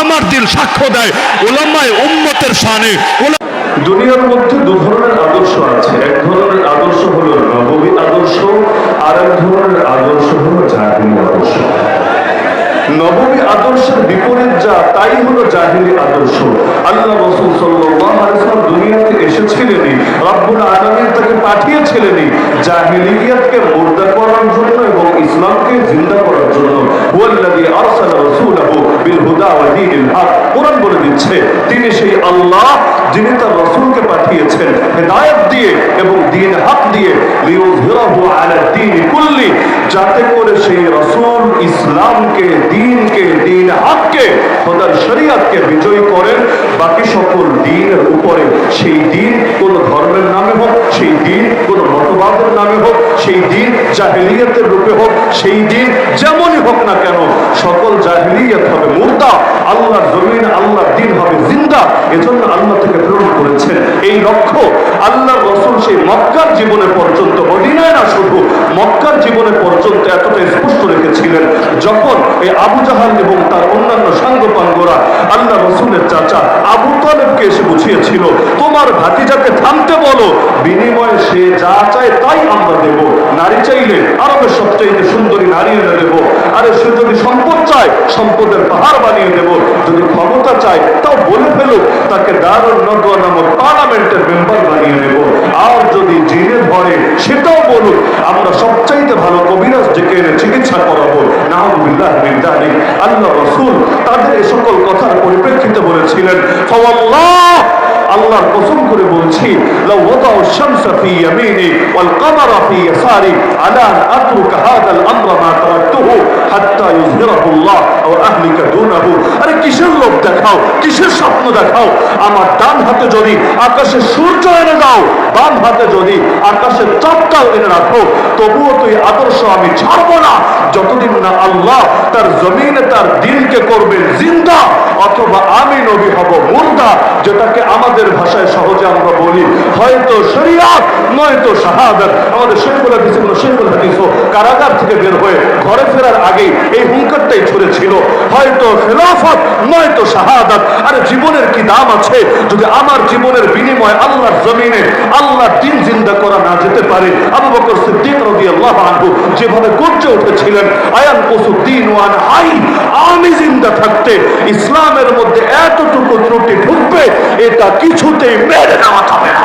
আমার দিল সাক্ষ্য দেয়। ওলামায় উম্মতের ওলা- দুনিয়ার মধ্যে দু ধরনের আদর্শ আছে। এক ধরনের আদর্শ হলো নবমী আদর্শ, আর এক ধরনের আদর্শ হলো জাহিনী আদর্শ। নবমী আদর্শের বিপরীত যা, তাই হলো জাহিনী আদর্শ। আল্লাহ রসুল ওয়াসাল্লাম দুনিয়াতে এসেছিলেনই, রব্বুল আলামিন তাকে পাঠিয়েছিলেনই জাহিলিয়াতকে মুর্দা করার জন্য এবং ইসলামকে জিন্দা করার জন্য। কোরআন বলে দিচ্ছে, তিনি সেই আল্লাহ যিনি তার রাসূলকে পাঠিয়েছেন হেদায়েত দিয়ে এবং দ্বীন হক দিয়ে কুল্লি, যাতে করে সেই রাসূল ইসলামকে, দ্বীনকে দ্বীন হককে, খোদার শরীয়তকে বিজয়ী করেন। বাকি সকল দ্বীনের উপরে সেই দ্বীন কোন ধর্মের নামে হোক, সেই দ্বীন কোন মতবাদের নামে হোক, সেই দিন জাহিলিয়াতের রূপে হোক, সেই দিন যেমনই হোক না কেন সকল জাহিলিয়াত হবে মুর্দা, আল্লাহর জমিন, আল্লাহর দিন হবে জিন্দা। এজন্য আল্লাহ থেকে প্রেরণ করেছেন। এই লক্ষ্য আল্লাহর রসুল সেই মক্কার জীবনে পর্যন্ত, মদিনায় না শুধু, মক্কার জীবনে পর্যন্ত এতটা স্পষ্ট রেখেছিলেন, যখন এই আবু জাহাল এবং তার অন্যান্য সাঙ্গপাঙ্গরা আল্লাহ রসুলের চাচা আবু তালেবকে এসে বুঝিয়েছিল, তোমার ভাতিজাকে থামতে বলো, বিনিময়ে সে যা চায় তাই আমরা দেব। নারী চাইলে আরবের সবচাইতে সুন্দরী নারী এনে দেব। আরে সে যদি সম্পদ চায়, সম্পদের পাহাড় বানিয়ে দেব। যদি ক্ষমতা চায়, তাও বলে ফেলুক, তাকে দারুল নদওয়া নামক পার্লামেন্টের মেম্বার বানিয়ে দেব। আর যদি জিনে ধরে, সেটাও বলুক, আমরা সবচাইতে ভালো কবিরাজ ডেকে এনে চিকিৎসা করাবো। নাহবিল্লাহ বিদ্যানি আল্লাহ রসুল তাদের এ সকল কথার পরিপ্রেক্ষিতে বলেছিলেন, ফাওয়াল্লাহ, আল্লাহর কসম করে বলছি, লাউ ওয়াদাউ শামসা ফি ইয়ামিনি ওয়াল কামারা ফি ইয়াসারি, আলা আতরুকা হাদাল দেখাও, কিসের স্বপ্ন দেখাও? আমার ডান হাতে যদি আকাশে সূর্য এনে দাও, বাম হাতে যদি আকাশে চাঁদটাও এনে রাখো, তবুও তুই আদর্শ আমি ছাড়বো না। যতদিন না আল্লাহ তার জমিনে তার দিনকে করবে জিন্দা, অথবা আমি নবী হব মুর্দা, যেটাকে আমাদের ভাষায় সহজে আমরা হয়তো শরিয়াত, নয়তো শাহাদাত। আমাদের শেখুল হাদিস ইবনে শেখুল হাদিসও কারাগার থেকে বের হয়ে ঘরে ফেরার আগেই এই হুঙ্কারটাই ছুড়েছিল। হয়তো খেলাফত, নয়তো শাহাদাত। আরে জীবনের কি দাম আছে? যদি আমার জীবনের বিনিময়ে আল্লাহর জমিনে আল্লাহর দিন জিন্দা করা না যেতে পারে, আবু বকর সিদ্দিক রাদিয়াল্লাহু আনহু যেভাবে গর্জে উঠেছিলেন আয়ান কুসুদ্দিন ওয়ান হাই আমি জিন্দা থাকতে ইসলামের মধ্যে এতটুকু ত্রুটি ঢুকবে এটা কিছুতেই মেনে নেওয়া যাবে না।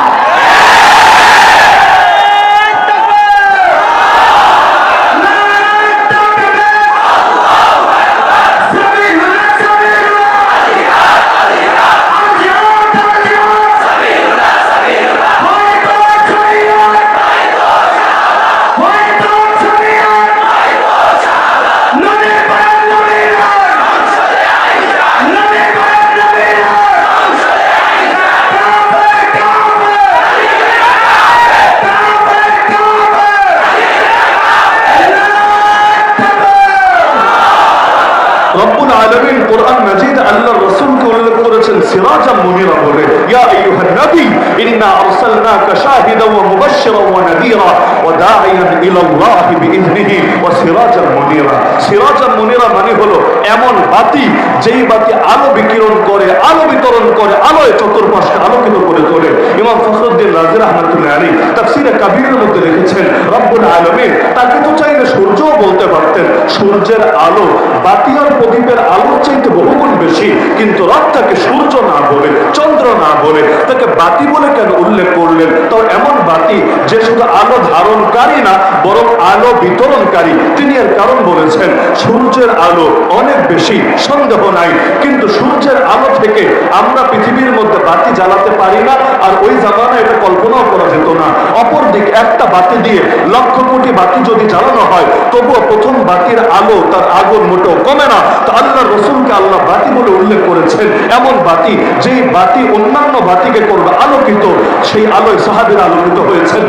সিরাজাম মুনিরা বলে, ইয়া আইয়ুহান নবী, ইন্না আরসালনাকা শাহিদান ওয়া মুবাশশিরান ওয়া নাযীরা ওয়া দাঈয়ান ইলা আল্লাহ বিইذনিহি ওয়া মুনিরা। মুনিরা মানে হলো এমন বাতি, যেই বাতি আলো বিকিরণ করে, আলো বিতরণ করে, আলোয় চতুর্পাশকে আলোকিত করে তোলে। ইমাম ফখরুদ্দিন রাজি রাহমাতুল্লাহ আলাইহি তাফসীরে কাবীরের মধ্যে লিখেছেন, রব্বুল আলামিন তাকে তো বলতে পারতেন, সূর্যের আলো বাতি আর প্রদীপের আলোর চাইতে বহুগুণ বেশি। কিন্তু রব তাকে সূর্য না বলে, চন্দ্র না বলে, তাকে বাতি বলে কেন উল্লেখ করলেন? তো এমন বাতি যে শুধু আলো ধারণকারী না, বরং আলো বিতরণকারী। তিনি এর কারণ বলেছেন, সূর্যের আলো অনেক বেশি, সন্দেহ নাই। কিন্তু সূর্যের আলো থেকে আমরা পৃথিবীর মধ্যে বাতি জ্বালাতে পারি না, আর ওই জামানায় এটা কল্পনাও করা যেত না। অপরদিক একটা বাতি দিয়ে লক্ষ কোটি বাতি যদি জ্বালানো হয়, তবুও প্রথম বাতির আলো তার আগুন মোটেও কমে না। তো আল্লাহ রসুলকে আল্লাহ বাতি বলে উল্লেখ করেছেন, এমন বাতি যেই বাতি অন্যান্য বাতিকে করবে আলোকিত, সেই আলোয় সাহাবির আলোকিত হয়েছেন।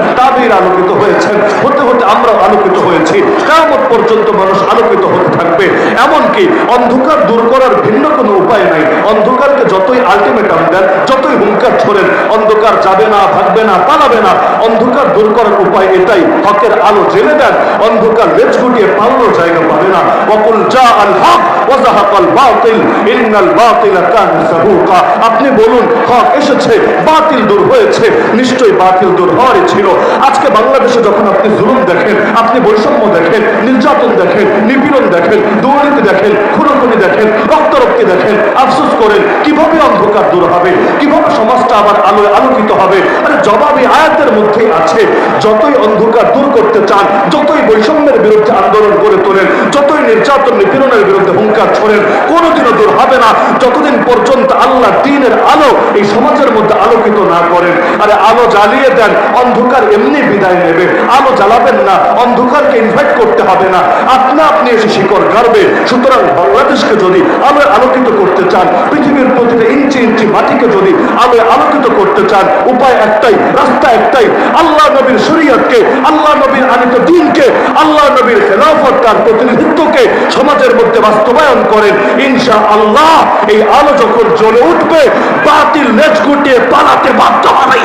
হয়েছেন হতে হতে আমরা আলোকিত হয়েছি। কেমন পর্যন্ত মানুষ আলোকিত হতে থাকবে। এমনকি অন্ধকার দূর করার ভিন্ন কোনো উপায় নাই। অন্ধকারকে যতই আলটিমেটাম দেন, যতই ছোড়েন অন্ধকার যাবে না, থাকবে না, পালাবে না। অন্ধকার দূর করার উপায় এটাই। হকের আলো জেলে দেন। অন্ধকার লেজ গুটিয়ে পালানোর জায়গা পাবে না। অকুল যা আল হক বাতিল, ইন্নাল বাতিলা কান সাহুকা আপনি বলুন, হক এসেছে, বাতিল দূর হয়েছে, নিশ্চয়ই বাতিল দূর হওয়ারই ছিল। আজকে বাংলাদেশে যখন আপনি জুলুম দেখেন, আপনি বৈষম্য দেখেন, নির্যাতন দেখেন, নিপীড়ন দেখেন, দুর্নীতি দেখেন কীভাবে অন্ধকার দূর হবে? কীভাবে সমাজটা আবার আলোয় আলোকিত হবে? আরে জবাবই আয়াতের মধ্যে আছে, যতই অন্ধকার দূর করতে চান, যতই বৈষম্যের বিরুদ্ধে আন্দোলন করে তোলেন, যতই নির্যাতন নিপীড়নের বিরুদ্ধে হুঙ্কার ছোড়েন, কোনোদিনও দূর হবে না। যতদিন পর্যন্ত আল্লাহ দিনের আলো এই সমাজের মধ্যে আলোকিত না করেন, আরে আলো জ্বালিয়ে দেন, অন্ধকার এমনি বিদায় নেবে। আলো জ্বালাবেন না, অন্ধকারকে ইনভাইট করতে হবে না। আপনা আপনি এসে শিকড় গাড়বে। সুতরাং বাংলাদেশকে যদি আলোয় আলোকিত করতে চান, পৃথিবীর ইঞ্চি ইঞ্চি মাটিকে যদি আলোয় আলোকিত করতে চান, উপায় একটাই, রাস্তা একটাই, আল্লাহ নবীর শরীয়তকে, আল্লাহ নবীর আনিত দিনকে, আল্লাহ নবীর খেলাফত তার প্রতিনিধিত্বকে সমাজের মধ্যে বাস্তবায়ন করেন। ইনশা আল্লাহ এই আলো যখন জ্বলে উঠবে, বাতিল লেজ গুটিয়ে পালাতে বাধ্য হবে।